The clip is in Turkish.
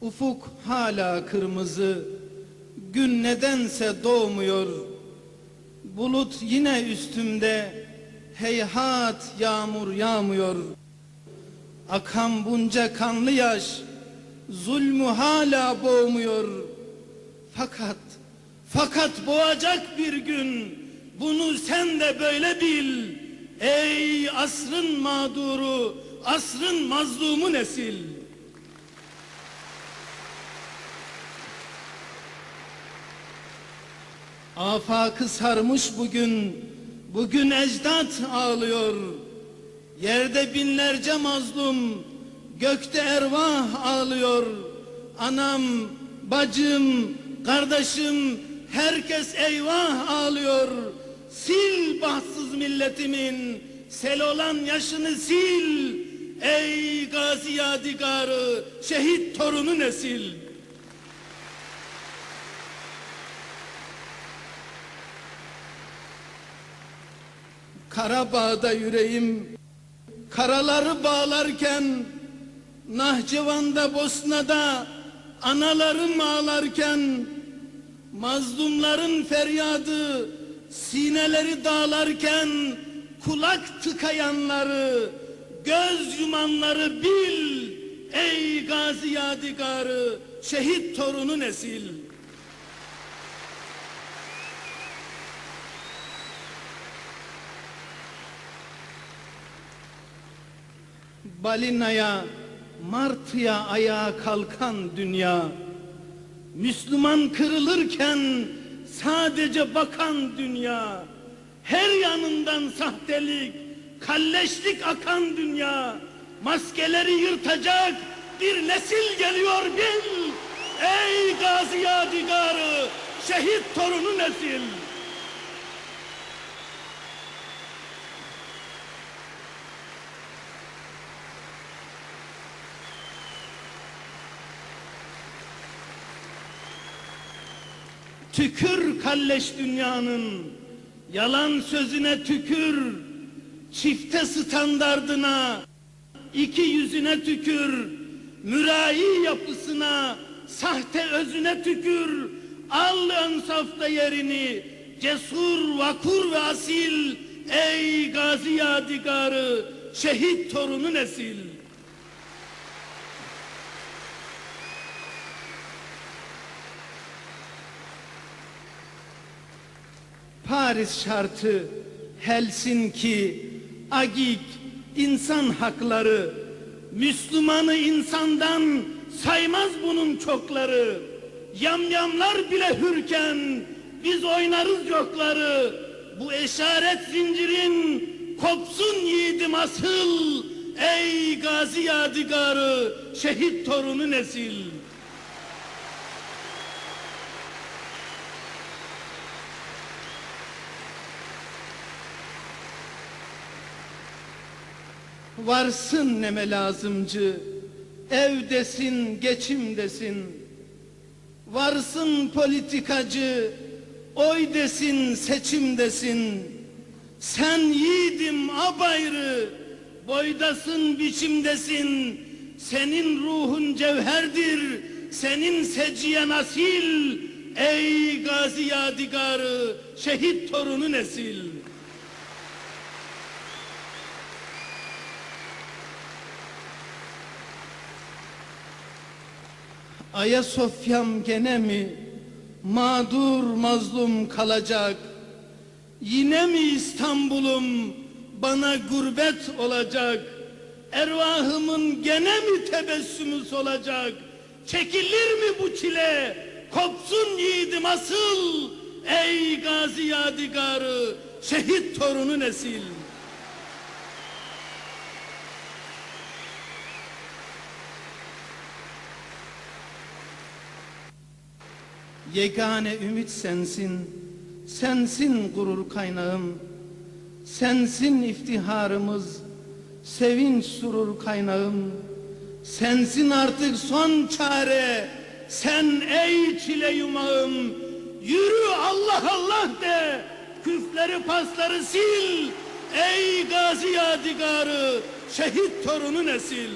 Ufuk hala kırmızı, gün nedense doğmuyor. Bulut yine üstümde, heyhat yağmur yağmıyor. Akan bunca kanlı yaş, zulmü hala boğmuyor. Fakat, fakat boğacak bir gün, bunu sen de böyle bil. Ey asrın mağduru, asrın mazlumu nesil. Afakı sarmış bugün, bugün ecdat ağlıyor. Yerde binlerce mazlum, gökte ervah ağlıyor. Anam, bacım, kardeşim, herkes eyvah ağlıyor. Sil bahtsız milletimin, sel olan yaşını sil. Ey gazi yadigarı, şehit torunu nesil. Karabağ'da yüreğim karaları bağlarken Nahçıvan'da Bosna'da analarım ağlarken mazlumların feryadı sineleri dağlarken kulak tıkayanları göz yumanları bil ey gazi yadigarı şehit torunu nesil. Balinaya, martıya ayağa kalkan dünya, Müslüman kırılırken sadece bakan dünya, her yanından sahtelik, kalleşlik akan dünya, maskeleri yırtacak bir nesil geliyor bil. Ey gazi yadigarı, şehit torunu nesil. Tükür kalleş dünyanın, yalan sözüne tükür, çifte standardına, iki yüzüne tükür, mürai yapısına, sahte özüne tükür, al ensafta yerini, cesur, vakur ve asil, ey gazi yadigarı, şehit torunu nesil. Paris şartı, Helsinki, Agik, insan hakları, Müslümanı insandan saymaz bunun çokları. Yamyamlar bile hürken biz oynarız yokları. Bu eşaret zincirin kopsun yiğidim asıl. Ey gazi yadigarı, şehit torunu nesil. Varsın neme lazımcı, evdesin, geçimdesin. Varsın politikacı, oy desin, seçimdesin. Sen yiğidim abayrı, boydasın, biçimdesin. Senin ruhun cevherdir, senin seciye nasil. Ey gazi yadigarı, şehit torunu nesil. Ayasofya'm gene mi mağdur mazlum kalacak? Yine mi İstanbul'um bana gurbet olacak? Ervahımın gene mi tebessümü solacak? Çekilir mi bu çile? Kopsun yiğidim asıl. Ey gazi yadigarı, şehit torunu nesil. Yegane ümit sensin, sensin gurur kaynağım, sensin iftiharımız, sevinç surur kaynağım, sensin artık son çare, sen ey çile yumağım, yürü Allah Allah de, küfleri pasları sil, ey gazi yadigarı, şehit torunu nesil.